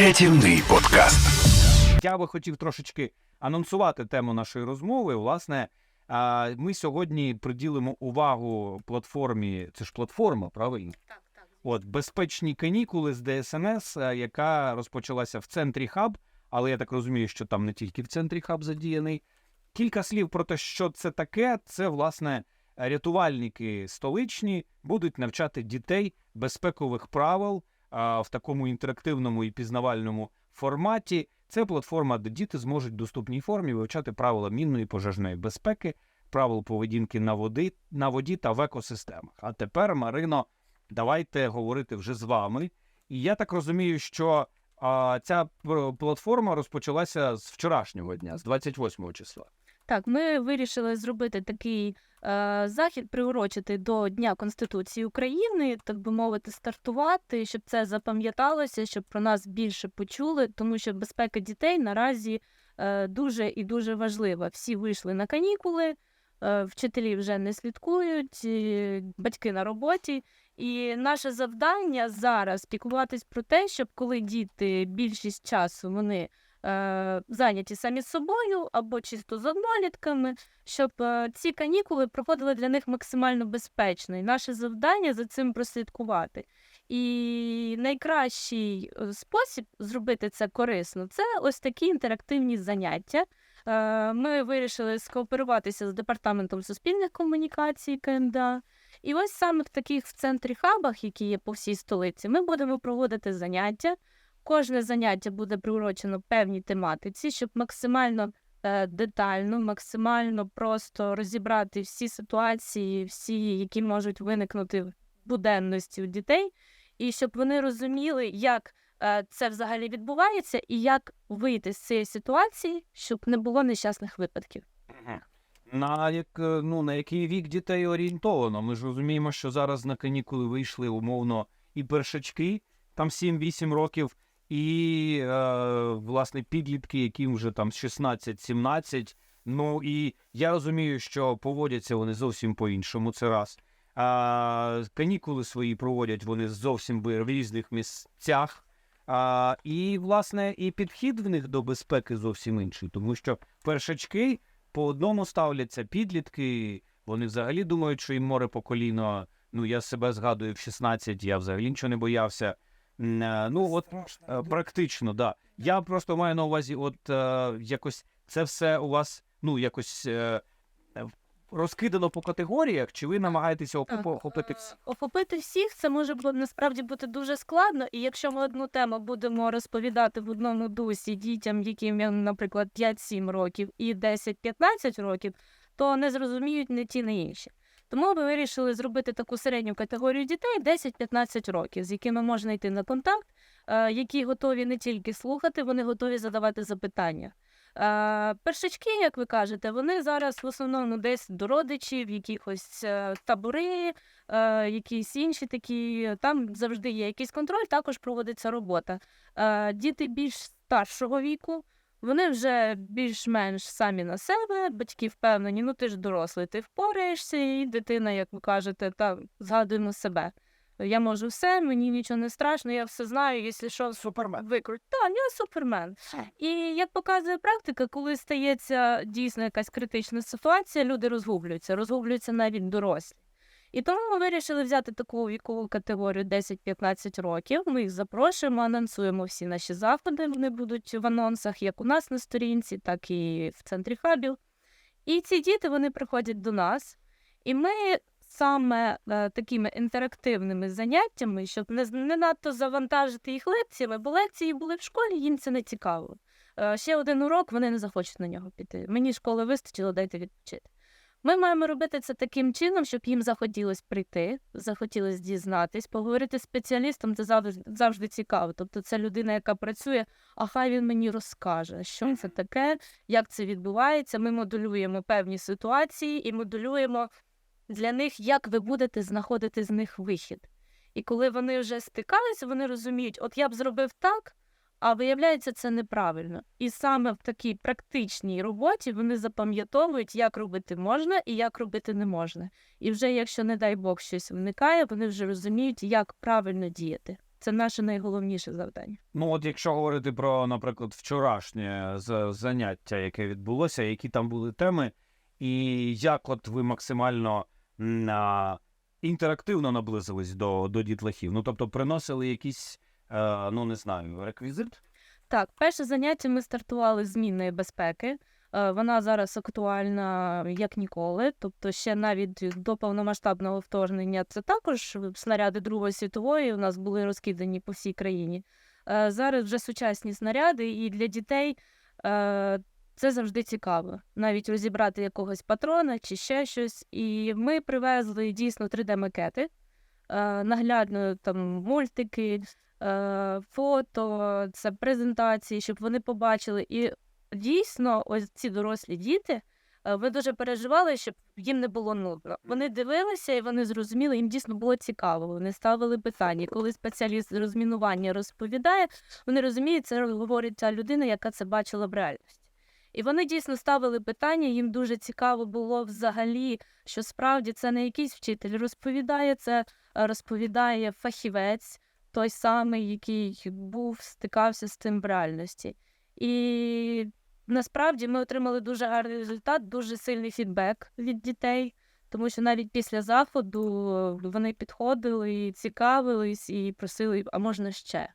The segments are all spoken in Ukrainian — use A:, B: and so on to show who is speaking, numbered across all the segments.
A: Рятівний подкаст.
B: Я би хотів трошечки анонсувати тему нашої розмови. Власне, ми сьогодні приділимо увагу платформі. Це ж платформа, правильно?
C: Так, так.
B: От безпечні канікули з ДСНС, яка розпочалася в центрі хаб, але я так розумію, що там не тільки в центрі хаб задіяний. Кілька слів про те, що це таке. Це власне рятувальники столичні будуть навчати дітей безпекових правил в такому інтерактивному і пізнавальному форматі. Це платформа, де діти зможуть в доступній формі вивчати правила мінної пожежної безпеки, правил поведінки на води, на воді та в екосистемах. А тепер, Марино, давайте говорити вже з вами. І я так розумію, що а, ця платформа розпочалася з вчорашнього дня, з 28 числа.
C: Так, ми вирішили зробити такий захід, приурочити до Дня Конституції України, так би мовити, стартувати, щоб це запам'яталося, щоб про нас більше почули, тому що безпека дітей наразі е, дуже і дуже важлива. Всі вийшли на канікули, е, вчителі вже не слідкують, е, батьки на роботі. І наше завдання зараз піклуватись про те, щоб коли діти більшість часу вони е, зайняті самі собою або чисто з однолітками, щоб е, ці канікули проходили для них максимально безпечно. І наше завдання за цим прослідкувати. І найкращий е, спосіб зробити це корисно це ось такі інтерактивні заняття. Е, Ми вирішили скооперуватися з департаментом суспільних комунікацій КМДА. І ось саме в таких в центрі хабах, які є по всій столиці, ми будемо проводити заняття. Кожне заняття буде приурочено певній тематиці, щоб максимально е, детально, максимально просто розібрати всі ситуації, всі, які можуть виникнути в буденності у дітей, і щоб вони розуміли, як е, це взагалі відбувається, і як вийти з цієї ситуації, щоб не було нещасних випадків.
B: На як е, ну на який вік дітей орієнтовано? Ми ж розуміємо, що зараз на канікули вийшли умовно і першачки, там 7-8 років, і е, власне підлітки, яким вже там 16-17. Ну і я розумію, що поводяться вони зовсім по-іншому. Це раз. А, канікули свої проводять вони зовсім в різних місцях. А, і, власне, і підхід в них до безпеки зовсім інший, тому що першачки по одному ставляться підлітки, вони взагалі думають, що їм море по коліно. Ну, я себе згадую в 16, я взагалі нічого не боявся. Е, Ну, от е, практично, да. Я просто маю на увазі, от е, якось це все у вас, ну, якось розкидано по категоріях, чи ви намагаєтеся охоп- охопити
C: Охопити всіх це може насправді бути дуже складно. І якщо ми одну тему будемо розповідати в одному дусі дітям, яким, наприклад, 5-7 років і 10-15 років, то не зрозуміють не ті, не інші. Тому ми вирішили зробити таку середню категорію дітей 10-15 років, з якими можна йти на контакт, е, які готові не тільки слухати, вони готові задавати запитання. Е, Першачки, як ви кажете, вони зараз в основному десь до родичів, якихось е, табори, якісь інші такі. Там завжди є якийсь контроль, також проводиться робота. Діти більш старшого віку, вони вже більш-менш самі на себе, батьки впевнені, ну ти ж дорослий, ти впораєшся, і дитина, як ви кажете, та згадуємо себе. Я можу все, мені нічого не страшно, я все знаю, якщо що,
B: Супермен.
C: викруть. Так, я супермен. І як показує практика, коли стається дійсно якась критична ситуація, люди розгублюються, розгублюються навіть дорослі. І тому ми вирішили взяти таку вікову категорію 10-15 років. Ми їх запрошуємо, анонсуємо всі наші заходи. Вони будуть в анонсах як у нас на сторінці, так і в центрі хабів. І ці діти вони приходять до нас, і ми саме е, такими інтерактивними заняттями, щоб не, не надто завантажити їх лекціями, бо лекції були в школі, їм це не цікаво. Е, ще один урок, вони не захочуть на нього піти. Мені школи вистачило, дайте відпочити. Ми маємо робити це таким чином, щоб їм захотілося прийти, захотілося дізнатись, поговорити з спеціалістом, це завжди, завжди цікаво. Тобто це людина, яка працює, а хай він мені розкаже, що це таке, як це відбувається. Ми моделюємо певні ситуації і моделюємо для них, як ви будете знаходити з них вихід. І коли вони вже стикалися, вони розуміють, от я б зробив так, а виявляється, це неправильно. І саме в такій практичній роботі вони запам'ятовують, як робити можна і як робити не можна. І вже якщо, не дай Бог, щось виникає, вони вже розуміють, як правильно діяти. Це наше найголовніше завдання.
B: Ну, от якщо говорити про, наприклад, вчорашнє з- заняття, яке відбулося, які там були теми, і як от ви максимально інтерактивно наблизились до, до дітлахів? Ну, тобто приносили якийсь, е, ну не знаю, реквізит?
C: Так, перше заняття ми стартували з змінної безпеки. Е, Вона зараз актуальна як ніколи. Тобто, ще навіть до повномасштабного вторгнення це також снаряди Другої світової у нас були розкидані по всій країні. Е, Зараз вже сучасні снаряди, і для дітей е, це завжди цікаво. Навіть розібрати якогось патрона чи ще щось. І ми привезли дійсно 3D-макети, е, наглядно там мультики, е, фото, це презентації, щоб вони побачили. І дійсно, ось ці дорослі діти. е, Ми дуже переживали, щоб їм не було нудно. Вони дивилися і вони зрозуміли, їм дійсно було цікаво. Вони ставили питання. Коли спеціаліст з розмінування розповідає, вони розуміють, це говорить ця людина, яка це бачила в реальності. І вони дійсно ставили питання. Їм дуже цікаво було взагалі, що справді це не якийсь вчитель розповідає, це е, розповідає фахівець, той самий, який був, стикався з цим в реальності. І насправді ми отримали дуже гарний результат, дуже сильний фідбек від дітей, тому що навіть після заходу вони підходили і цікавились, і просили, а можна ще.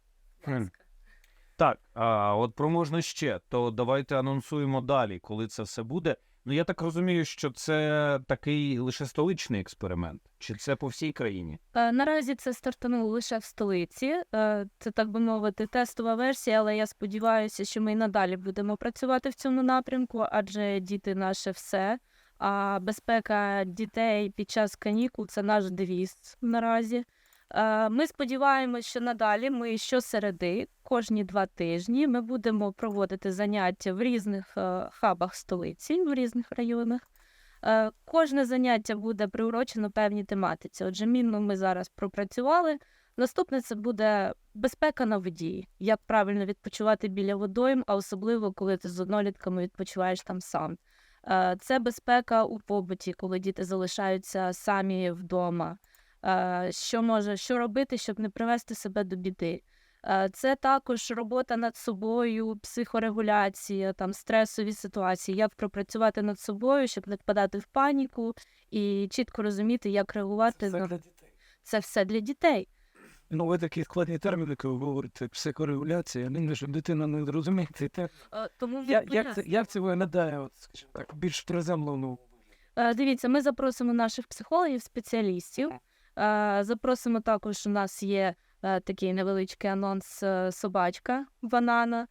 B: Так, а от про можна ще, то давайте анонсуємо далі, коли це все буде. Ну я так розумію, що це такий лише столичний експеримент, чи це по всій країні?
C: Е, Наразі це стартануло лише в столиці. Е, Це так би мовити, тестова версія, але я сподіваюся, що ми і надалі будемо працювати в цьому напрямку, адже діти наше все. А безпека дітей під час канікул це наш девіз наразі. Е, Ми сподіваємося, що надалі ми щосереди, кожні два тижні, ми будемо проводити заняття в різних е, хабах столиці, в різних районах. Е, Кожне заняття буде приурочено певній тематиці. Отже, мінно ми зараз пропрацювали. Наступне це буде безпека на воді. Як правильно відпочивати біля водойм, а особливо коли ти з однолітками відпочиваєш там сам. Це безпека у побуті, коли діти залишаються самі вдома. Е, Що може що робити, щоб не привести себе до біди. Е, Це також робота над собою, психорегуляція, там стресові ситуації, як пропрацювати над собою, щоб не впадати в паніку і чітко розуміти, як реагувати на
D: для дітей.
C: це все для дітей.
D: Ну, ви такі складні терміни, коли ви говорите психорегуляція, я думаю, що дитина не розуміє цей термін.
C: Е, Тому
D: Я, як, це, як це виглядає, от, скажімо так, більш приземлено?
C: Дивіться, ми запросимо наших психологів, спеціалістів. Е, Запросимо також. У нас є е, такий невеличкий анонс е, собачка банана.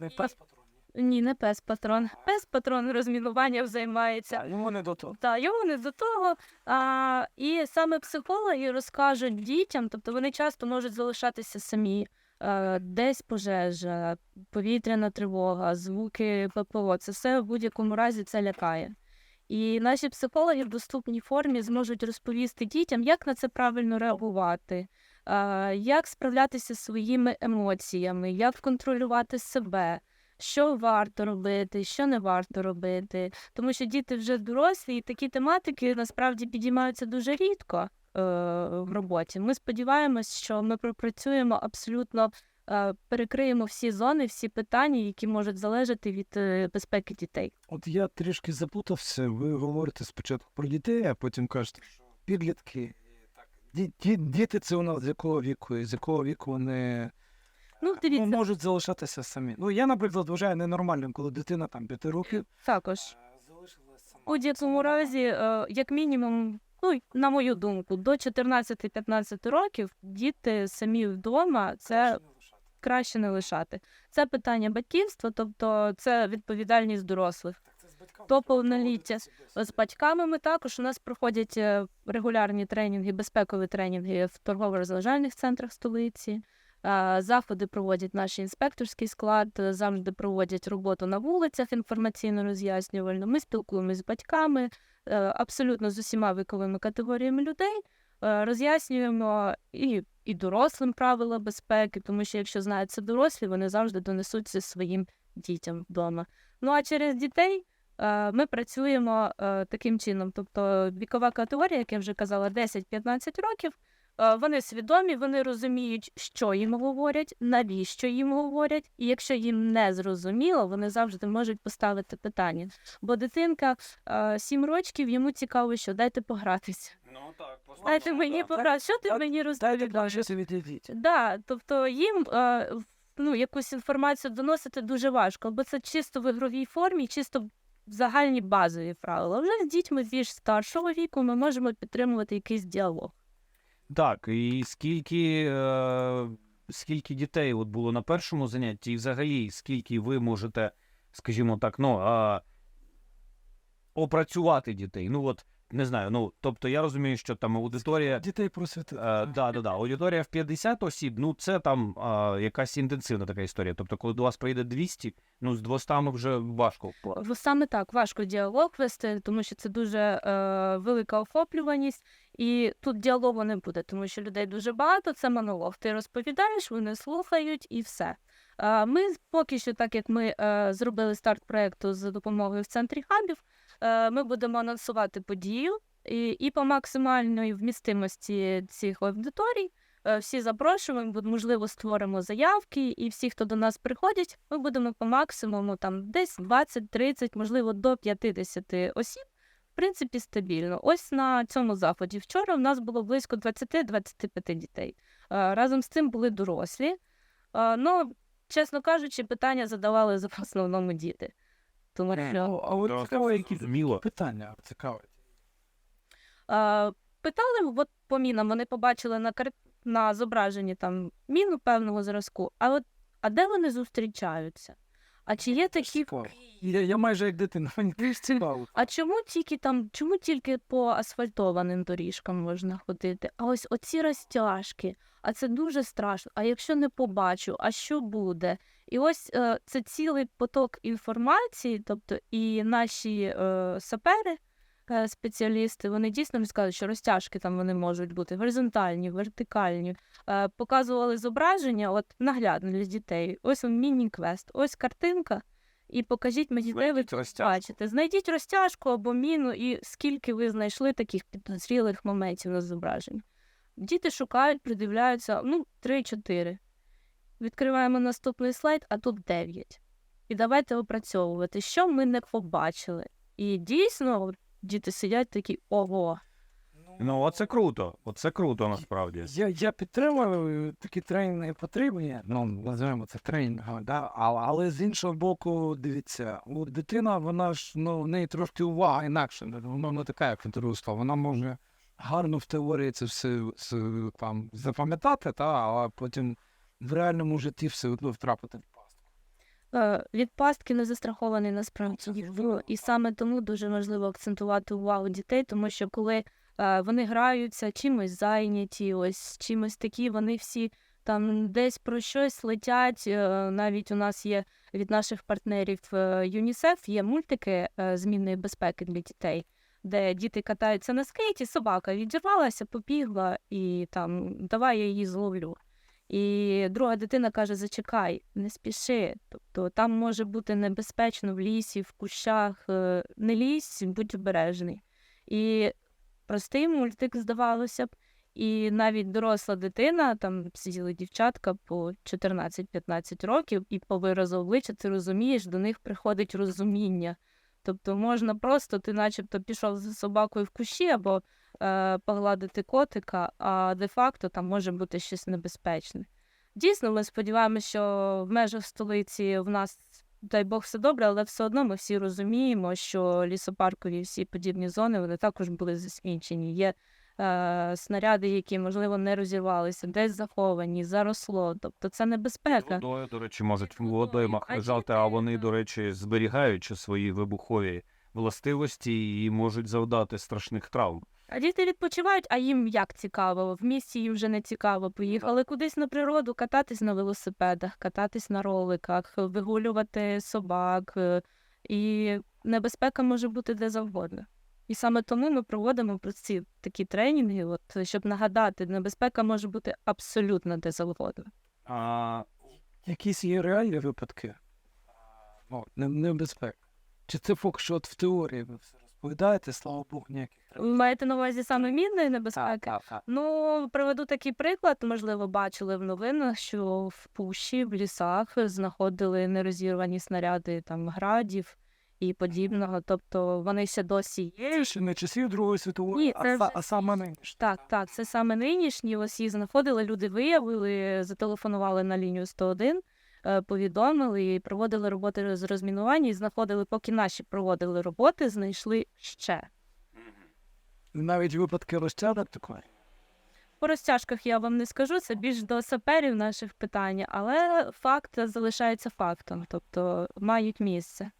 D: Не пес патрон.
C: Ні, не пес патрон. Пес патрон розмінуванням займається.
D: А йому не до того.
C: Та йому не до того. А, і саме психологи розкажуть дітям, тобто вони часто можуть залишатися самі. Десь пожежа, повітряна тривога, звуки ППО. Це все в будь-якому разі це лякає. І наші психологи в доступній формі зможуть розповісти дітям, як на це правильно реагувати, як справлятися зі своїми емоціями, як контролювати себе, що варто робити, що не варто робити. Тому що діти вже дорослі, і такі тематики насправді підіймаються дуже рідко е, в роботі. Ми сподіваємось, що ми пропрацюємо абсолютно, перекриємо всі зони, всі питання, які можуть залежати від е, безпеки дітей.
D: От я трішки заплутався. Ви говорите спочатку про дітей, а потім кажете, що підлітки. Ді, ді, діти це у нас з якого віку, з якого віку вони
C: Ну,
D: ну,
C: дивіться,
D: можуть залишатися самі. Ну, я, наприклад, вважаю ненормальним, коли дитина там 5 років
C: також.
D: е, залишилась сама.
C: У будь-якому разі, е, як мінімум, ну, на мою думку, до 14-15 років діти самі вдома це
D: Краще не лишати.
C: Це питання батьківства, тобто це відповідальність дорослих. До повноліття. З батьками ми також у нас проходять е, регулярні тренінги, безпекові тренінги в торгово-розважальних центрах столиці. Е, Заходи проводять наш інспекторський склад, е, завжди проводять роботу на вулицях інформаційно-роз'яснювально. Ми спілкуємося з батьками, абсолютно з усіма віковими категоріями людей. Роз'яснюємо і, і дорослим правила безпеки, тому що якщо знають це дорослі, вони завжди донесуть це своїм дітям вдома. Ну а через дітей Е, Ми працюємо е, таким чином. Тобто вікова категорія, як я вже казала, 10-15 років. Е, Вони свідомі, вони розуміють, що їм говорять, навіщо їм говорять, і якщо їм не зрозуміло, вони завжди можуть поставити питання. Бо дитинка сім років, йому цікаво, що дайте погратися.
B: Ну так,
C: Дайте мені погратися. Що ти
D: Та-
C: мені
D: Дайте
C: розповідаєш?
D: планшети відійдіть.
C: Да, тобто їм е, в- ну, якусь інформацію доносити дуже важко, бо це чисто в ігровій формі, чисто загальні базові правила. Вже з дітьми більш старшого віку ми можемо підтримувати якийсь діалог.
B: Так, і скільки, е, скільки дітей от було на першому занятті, і взагалі, скільки ви можете, скажімо так, ну, е, опрацювати дітей? Ну, от, не знаю, ну, тобто я розумію, що там аудиторія.
D: Дітей просвітити.
B: Е, да, да, да. Аудиторія в 50 осіб, ну це там е, якась інтенсивна така історія. Тобто, коли до вас прийде 200, ну з 200 вже важко.
C: Саме так важко діалог вести, тому що це дуже е, велика охоплюваність, і тут діалогу не буде, тому що людей дуже багато. Це монолог. Ти розповідаєш, вони слухають і все. Е, ми поки що, так як ми е, зробили старт проекту з допомогою в центрі хабів, ми будемо анонсувати подію і, і по максимальної вмістимості цих аудиторій. е, Всі запрошуємо, можливо, створимо заявки, і всі, хто до нас приходять, ми будемо по максимуму там десь 20-30, можливо, до 50 осіб. В принципі, стабільно. Ось на цьому заході. Вчора в нас було близько 20-25 дітей. Е, Разом з цим були дорослі. Е, Ну, чесно кажучи, питання задавали в основному діти. Тому що
D: А от цікаво, які
B: зміло
D: питання цікавить.
C: Питали, от по мінам вони побачили на кар... на зображенні там міну певного зразку, а от а де вони зустрічаються? А чи є такі
D: Я, я майже як дитина, мені теж.
C: А чому тільки там, чому тільки по асфальтованим доріжкам можна ходити? А ось оці розтяжки, а це дуже страшно. А якщо не побачу, а що буде? І ось е, це цілий поток інформації, тобто і наші е, сапери, е, спеціалісти, вони дійсно розказують, що розтяжки там вони можуть бути горизонтальні, вертикальні. Е, показували зображення, от наглядно для дітей. Ось он міні-квест, ось картинка. І покажіть мені, де ви
B: розтяжку.
C: бачите. Знайдіть розтяжку або міну, і скільки ви знайшли таких підозрілих моментів на зображенні. Діти шукають, придивляються, ну, 3-4. Відкриваємо наступний слайд, а тут 9. І давайте опрацьовувати, що ми не побачили. І дійсно, діти сидять такі ого.
B: Ну, оце круто. Оце круто насправді.
D: Я, я підтримую такі тренінги потрібні, ну, називаємо це тренінгами, да? але, але з іншого боку, дивіться, у дитина, вона ж, ну, в неї трошки увага інакше, ну, вона не така, як доросла, вона може гарно в теорії це все с- там, запам'ятати, та, а потім в реальному житті все одно втрапити в пастку.
C: Е, Від пастки не застрахований насправді. І саме тому дуже важливо акцентувати увагу дітей, тому що коли е, вони граються, чимось зайняті, ось чимось такі, вони всі там десь про щось летять. Е, Навіть у нас є від наших партнерів е, ЮНІСЕФ є мультики е, змінної безпеки для дітей. Де діти катаються на скейті, собака відірвалася, побігла, і там давай я її зловлю. І друга дитина каже: Зачекай, не спіши. Тобто там може бути небезпечно в лісі, в кущах, е, не лізь, будь обережний. І простий мультик, здавалося б, і навіть доросла дитина, там сиділи дівчатка по 14-15 років, і по виразу обличчя ти розумієш, до них приходить розуміння. Тобто можна просто, ти начебто пішов за собакою в кущі або е, погладити котика, а де-факто там може бути щось небезпечне. Дійсно, ми сподіваємося, що в межах столиці в нас, дай Бог, все добре, але все одно ми всі розуміємо, що лісопаркові всі подібні зони вони також були засмічені. Є е, снаряди, які, можливо, не розірвалися, десь заховані, заросло. Тобто це небезпека.
B: Водою, до речі, можуть
C: Водою.
B: махати,
C: А
B: вони, до речі, зберігаючи свої вибухові властивості і можуть завдати страшних травм.
C: А діти відпочивають, а їм як цікаво. В місті їм вже не цікаво. Поїхали кудись на природу, кататись на велосипедах, кататись на роликах, вигулювати собак. е, І небезпека може бути де завгодно. І саме тому ми проводимо ці такі тренінги, от, щоб нагадати, небезпека може бути абсолютно де завгодно.
B: А,
D: Якісь є реальні випадки ну, не- небезпек. Чи це поки що от в теорії ви все розповідаєте, слава Богу, ніяких.
C: Маєте на увазі саме мінної небезпеки?
D: так, так.
C: Ну, приведу такий приклад. Можливо, бачили в новинах, що в пущі, в лісах знаходили нерозірвані снаряди там градів і подібного. Тобто вони ще досі є.
D: Це ще не часів Другої світової,
C: Ні,
D: а,
C: це
D: са-
C: вже
D: а саме нинішнє.
C: Так, так, це саме нинішні. Ось їх знаходили, люди виявили, зателефонували на лінію 101, е, повідомили і проводили роботи з розмінування. І знаходили, поки наші проводили роботи, знайшли ще.
D: Навіть випадки розтягнуть такої.
C: По розтяжках я вам не скажу, це більш до саперів наших питань, але факт залишається фактом, тобто мають місце.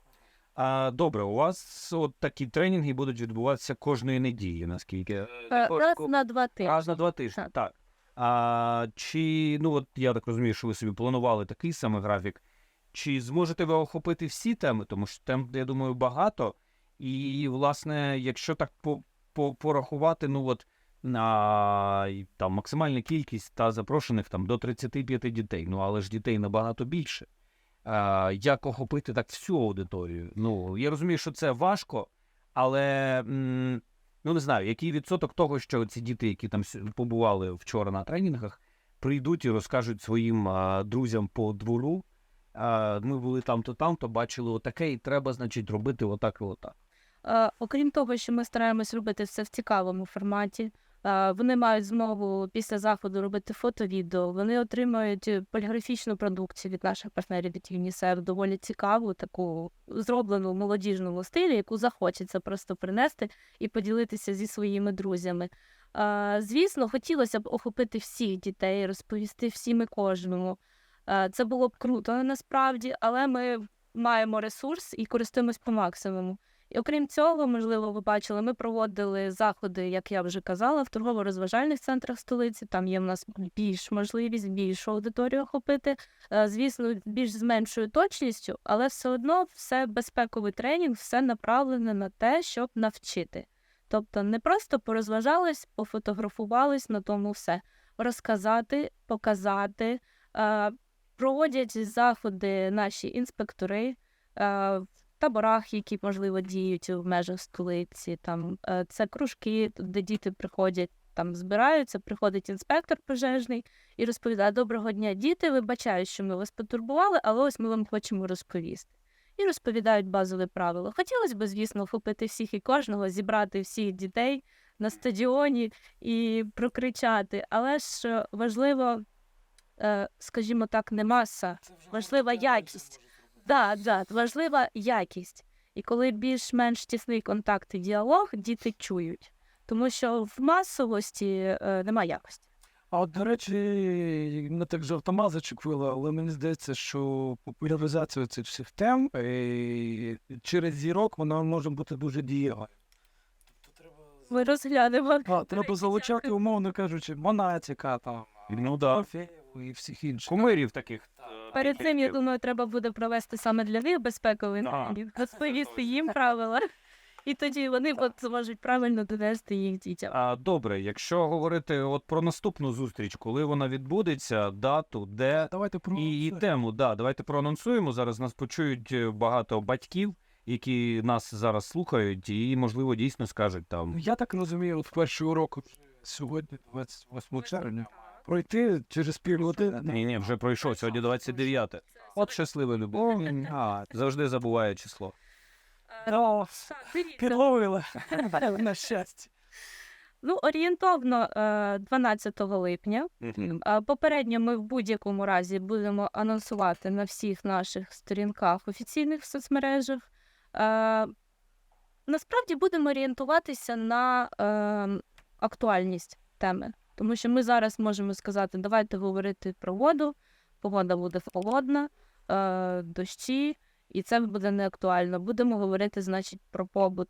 B: А, добре, у вас от такі тренінги будуть відбуватися кожної неділі, наскільки
C: Е, Раз на два тижні.
B: раз на два тижні.
C: Так.
B: Так. А, чи ну от я так розумію, що ви собі планували такий самий графік. Чи зможете ви охопити всі теми? Тому що тем, я думаю, багато. І, власне, якщо так по, по, порахувати, ну от на там максимальна кількість та запрошених там до 35 дітей. Ну але ж дітей набагато більше. А, як охопити так всю аудиторію? Ну я розумію, що це важко, але м, ну не знаю, який відсоток того, що ці діти, які там побували вчора на тренінгах, прийдуть і розкажуть своїм а, друзям по двору. А, ми були там-то, там-то, бачили отаке, і треба, значить, робити отак і отак.
C: Окрім того, що ми стараємось робити все в цікавому форматі. Вони мають змогу після заходу робити фото-відео. Вони отримують е, поліграфічну продукцію від наших партнерів від ЮНІСЕФ, доволі цікаву, таку зроблену в молодіжному стилі, яку захочеться просто принести і поділитися зі своїми друзями. Звісно, хотілося б охопити всіх дітей, розповісти всім і кожному. Це було б круто насправді, але ми маємо ресурс і користуємось по максимуму. І окрім цього, можливо, ви бачили, ми проводили заходи, як я вже казала, в торгово-розважальних центрах столиці. Там є в нас більш можливість, більшу аудиторію охопити. Е, Звісно, більш з меншою точністю, але все одно все безпековий тренінг, все направлене на те, щоб навчити. Тобто не просто порозважались, пофотографувались на тому все. Розказати, показати. Е, Проводять заходи наші інспектори. Таборах, які можливо діють в межах столиці. Там е, це кружки, де діти приходять, там збираються, приходить інспектор пожежний і розповідає: Доброго дня, діти. Вибачаю, що ми вас потурбували, але ось ми вам хочемо розповісти. І розповідають базові правила. Хотілося б, звісно, охопити всіх і кожного, зібрати всіх дітей на стадіоні і прокричати. Але ж е, важливо, е, скажімо так, не маса, важлива якість. Да, да, важлива якість. І коли більш-менш тісний контакт і діалог, діти чують. Тому що в масовості е, нема якості.
D: А от, до речі, не так жартома зачепило, але мені здається, що популяризація цих всіх тем е, через зірок вона може бути дуже дієвою.
C: Ми розглянемо.
D: А, треба залучати, умовно кажучи, Монатіка, там,
B: Ну да.
D: Мафеєву і всіх інших.
B: Кумирів таких.
C: Перед цим, я думаю, треба буде провести саме для них безпековий
B: Ага.
C: тренінг, розповісти їм правила. І тоді вони от зможуть правильно донести їх дітям.
B: А, добре, якщо говорити от про наступну зустріч, коли вона відбудеться, дату, де
D: Давайте про
B: і, і тему, да, давайте проанонсуємо. Зараз нас почують е, багато батьків, які нас зараз слухають, і можливо дійсно скажуть там.
D: Ну, Я так розумію, от перший урок сьогодні, 28 червня, пройти через півгодини.
B: Ні, ні, вже пройшов сьогодні 29. От щасливе любов.
D: А,
B: Завжди забуває число.
D: ну,
C: Так,
D: підловили, на щастя.
C: Ну, орієнтовно е, 12 липня. Попередньо ми в будь-якому разі будемо анонсувати на всіх наших сторінках офіційних в соцмережах. Е, Насправді будемо орієнтуватися на е, актуальність теми, тому що ми зараз можемо сказати, давайте говорити про воду, погода буде холодна, е, дощі, і це буде не актуально. Будемо говорити, значить, про побут,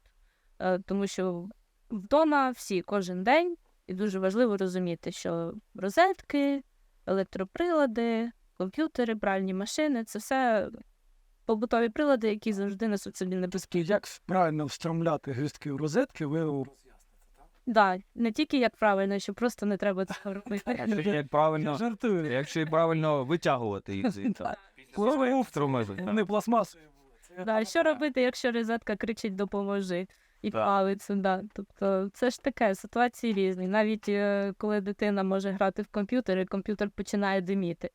C: е, тому що вдома всі кожен день і дуже важливо розуміти, що розетки, електроприлади, комп'ютери, пральні машини це все побутові прилади, які завжди несуть собі небезпеку.
D: Як правильно встромляти гвіздки в розетки, ви
C: Да, не тільки як правильно, що просто не треба цього робити.
B: Якщо як правильно,
D: жартую.
B: якщо і правильно витягувати їх звідти.
D: Коли. Вони пластмасові були.
C: Да, що робити, якщо розетка кричить допоможи? і
B: Так.
C: палицю. Да. Тобто це ж таке, ситуації різні. Навіть е, коли дитина може грати в комп'ютер, і комп'ютер починає диміти.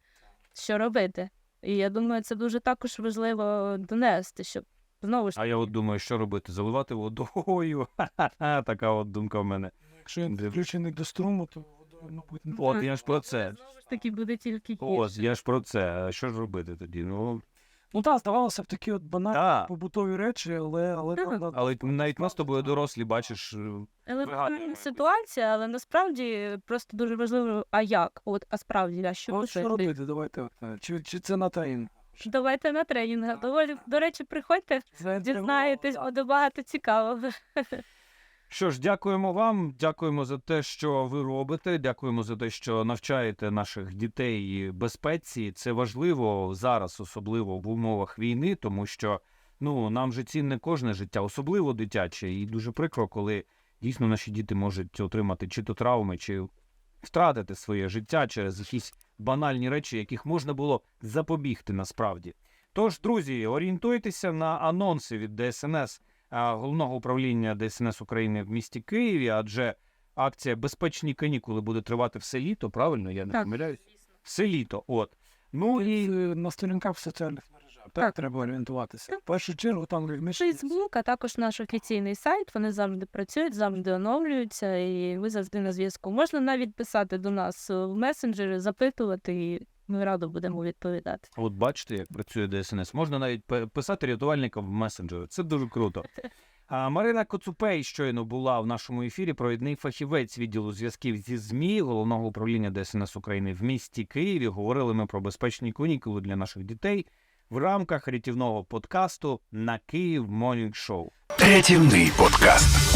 C: Що робити? І я думаю, це дуже також важливо донести, щоб знову ж
B: А я от думаю, що робити? Заливати водою. Ха-ха-ха, така от думка в мене.
D: Якщо він включений до струму, то водою, мабуть, не
B: От я ж про це.
C: знову ж таки буде тільки
B: Ось,
C: гірше.
B: я ж про це. А Що ж робити тоді? Ну,
D: Ну так, здавалося б, такі от банальні
B: так.
D: побутові речі, але, але,
C: Так.
D: правда,
B: Але навіть ми з тобою дорослі, бачиш, е,
C: Елементарна
B: Вигадуємо.
C: ситуація, але насправді просто дуже важливо, а як? От, а справді, а що
D: от що
C: робити?
D: робити, давайте. от, е, Чи, чи це на таїн?
C: Давайте на тренінгах. Доволі, до речі, приходьте, дізнаєтесь, буде багато цікавого.
B: Що ж, дякуємо вам, дякуємо за те, що ви робите. Дякуємо за те, що навчаєте наших дітей безпеці. Це важливо зараз, особливо в умовах війни, тому що ну нам же цінне кожне життя, особливо дитяче, і дуже прикро, коли дійсно наші діти можуть отримати чи то травми, чи втратити своє життя через якісь банальні речі, яких можна було запобігти насправді. Тож, друзі, орієнтуйтеся на анонси від ДСНС головного управління ДСНС України в місті Києві, адже акція Безпечні канікули буде тривати все літо, правильно? Я не
C: Так.
B: помиляюсь. Все літо. От. Ну і
D: І на сторінках соціальних мережах. Так,
C: Так.
D: треба орієнтуватися. В першу чергу там
C: Фейсбук, а також наш офіційний сайт. Вони завжди працюють, завжди оновлюються, і ви завжди на зв'язку. Можна навіть писати до нас в месенджери, запитувати, і ми радо будемо відповідати.
B: От бачите, як працює ДСНС. Можна навіть писати рятувальникам в месенджери. Це дуже круто. А Марина Коцупей щойно була в нашому ефірі. Провідний фахівець відділу зв'язків зі ЗМІ головного управління ДСНС України в місті Києві. Говорили ми про безпечні канікули для наших дітей в рамках рятівного подкасту на Київ Morning.
A: Рятівний подкаст.